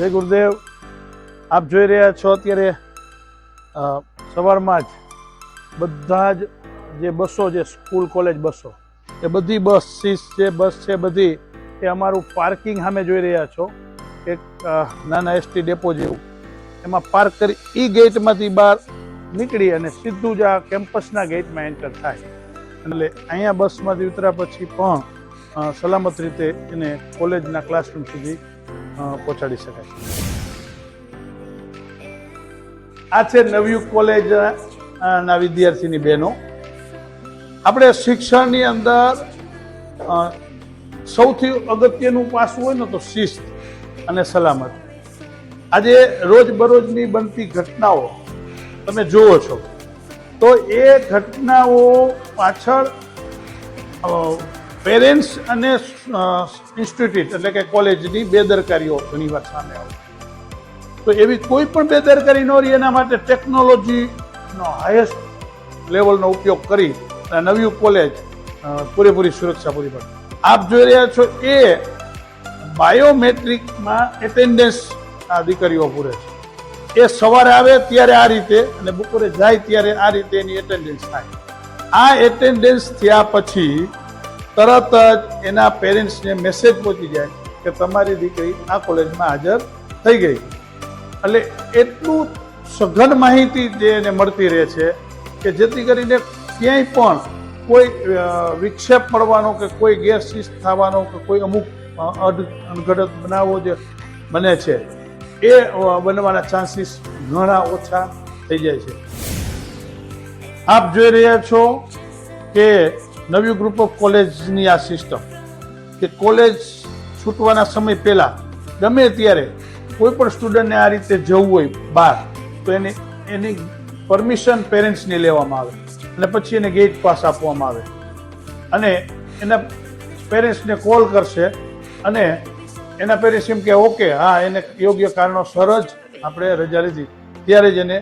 જય ગુરુદેવ, આપ જોઈ રહ્યા છો અત્યારે સવારમાં જ બધા જ જે બસો જે સ્કૂલ કોલેજ બસો, એ બધી બસ સીસ જે બસ છે બધી, એ અમારું પાર્કિંગ સામે જોઈ રહ્યા છો. એક નાના એસટી ડેપો જેવું. એમાં પાર્ક કરી એ ગેટમાંથી બહાર નીકળી અને સીધું જ આ કેમ્પસના ગેટમાં એન્ટર થાય. એટલે અહીંયા બસમાંથી ઉતર્યા પછી પણ સલામત રીતે એને કોલેજના ક્લાસરૂમ સુધી પહોંચાડી શકાય. આ છે નવયુગ કોલેજ ના વિદ્યાર્થીની બહેનો. આપણે શિક્ષણની અંદર સૌથી અગત્યનું પાસું હોય ને તો શિસ્ત અને સલામત. આજે રોજબરોજની બનતી ઘટનાઓ તમે જુઓ છો. તો એ ઘટનાઓ પાછળ પેરેન્ટ્સ અને ઇન્સ્ટિટ્યૂટ એટલે કે કોલેજની બેદરકારીઓ ઘણીવાર સામે આવે તો એવી કોઈ પણ બેદરકારી ન રહી, એના માટે ટેકનોલોજીનો હાઈએસ્ટ લેવલનો ઉપયોગ કરી અને નવી કોલેજ પૂરેપૂરી સુરક્ષા પૂરી પાડે. આપ જોઈ રહ્યા છો એ બાયોમેટ્રિકમાં એટેન્ડન્સ આ દીકરીઓ પૂરે છે. એ સવારે આવે ત્યારે આ રીતે અને બપોરે જાય ત્યારે આ રીતે એની એટેન્ડન્સ થાય. આ એટેન્ડન્સ થયા પછી તરત જ એના પેરેન્ટ્સને મેસેજ પહોંચી જાય કે તમારી દીકરી આ કોલેજમાં હાજર થઈ ગઈ. એટલે એટલું સઘન માહિતી જે એને મળતી રહે છે કે જેથી કરીને ક્યાંય પણ કોઈ વિક્ષેપ પડવાનો કે કોઈ ગેરશિસ્ત થવાનો કે કોઈ અમુક અ, અડ- બનાવો જે બને છે એ બનવાના ચાન્સીસ ઘણા ઓછા થઈ જાય છે. આપ જોઈ રહ્યા છો કે નવી ગ્રુપ ઓફ કોલેજની આ સિસ્ટમ કે કોલેજ છૂટવાના સમય પહેલાં ગમે ત્યારે કોઈ પણ સ્ટુડન્ટને આ રીતે જવું હોય બહાર, તો એની એની પરમિશન પેરેન્ટ્સની લેવામાં આવે અને પછી એને ગેટ પાસ આપવામાં આવે. અને એના પેરેન્ટ્સને કોલ કરશે અને એના પેરેન્ટ્સ એમ કે, ઓકે, હા, એને યોગ્ય કારણોસર જ આપણે રજા લીધી. ત્યારે જ એને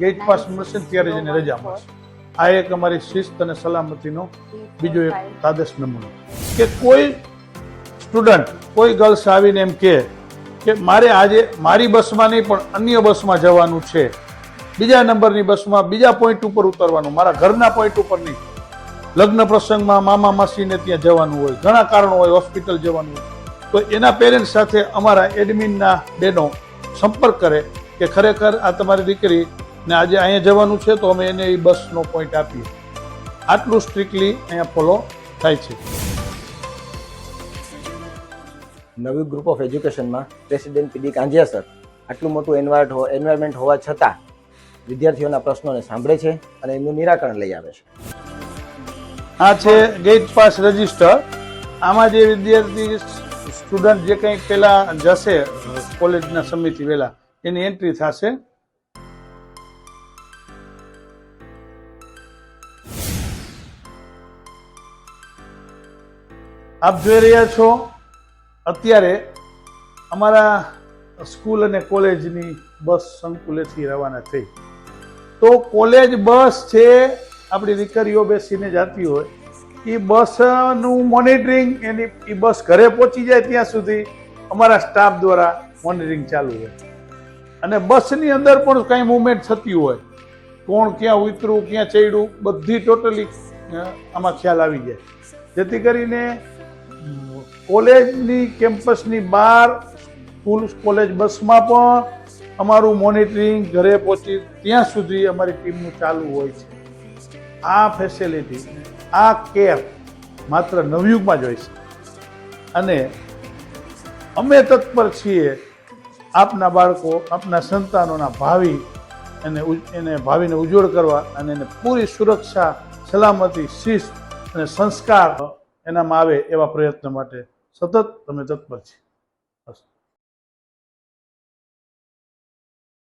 ગેટ પાસ મળશે ત્યારે જ એને રજા મળશે. આ એક અમારી શિસ્ત અને સલામતીનો બીજો એક તાદશ નમૂનો. કે કોઈ સ્ટુડન્ટ કોઈ ગર્લ્સ આવીને એમ કહે કે મારે આજે મારી બસમાં નહીં પણ અન્ય બસમાં જવાનું છે. બીજા નંબરની બસમાં બીજા પોઈન્ટ ઉપર ઉતરવાનું. મારા ઘરના પોઈન્ટ ઉપર નહીં. લગ્ન પ્રસંગમાં મામા માસીને ત્યાં જવાનું હોય. ઘણા કારણો હોય હોસ્પિટલ જવાનું હોય. તો એના પેરેન્ટ્સ સાથે અમારા એડમિનના બેનો સંપર્ક કરે કે ખરેખર આ તમારી દીકરી ને આજે અહીંયા જવાનું છે તો અમે એને એ બસનો પોઈન્ટ આપીએ. આટલું સ્ટ્રિક્ટલી અહીંયા ફોલો થાય છે. નવી ગ્રુપ ઓફ એજ્યુકેશનમાં પ્રેસિડેન્ટ પીડી કાંજિયા સર આટલું મોટું એન્વાયર્ટ એન્વાયરમેન્ટ હોવા છતાં વિદ્યાર્થીઓના પ્રશ્નોને સાંભળે છે અને એમનું નિરાકરણ લઈ આવે છે. આ છે ગેટ પાસ રજિસ્ટર આમાં જે વિદ્યાર્થી સ્ટુડન્ટ જે કંઈ પહેલાં જશે કોલેજના સમયથી વહેલા એની એન્ટ્રી થશે. આપ જોઈ રહ્યા છો, અત્યારે અમારા સ્કૂલ અને કોલેજની બસ સંકુલેથી રવાના થઈ. તો કોલેજ બસ છે, આપણી દીકરીઓ બેસીને જતી હોય એ બસનું મોનિટરિંગ એની એ બસ ઘરે પહોંચી જાય ત્યાં સુધી અમારા સ્ટાફ દ્વારા મોનિટરિંગ ચાલુ હોય. અને બસની અંદર પણ કાંઈ મુવમેન્ટ થતી હોય. કોણ ક્યાં ઉતરું, ક્યાં ચડ્યું, બધી ટોટલી આમાં ખ્યાલ આવી જાય. જેથી કરીને કોલેજની કેમ્પસની બહાર સ્કૂલ કોલેજ બસમાં પણ અમારું મોનિટરિંગ ઘરે પહોંચી ત્યાં સુધી અમારી ટીમનું ચાલુ હોય છે. આ ફેસિલિટી આ કેર માત્ર નવયુગમાં જ હોય છે. અને અમે તત્પર છીએ આપના બાળકો, આપના સંતાનોના ભાવિ એને એને ભાવિને ઉજ્જવળ કરવા અને એને પૂરી સુરક્ષા, સલામતી, શિસ્ત અને સંસ્કાર એનામાં આવે એવા પ્રયત્ન માટે સતત તમે તત્પર છીએ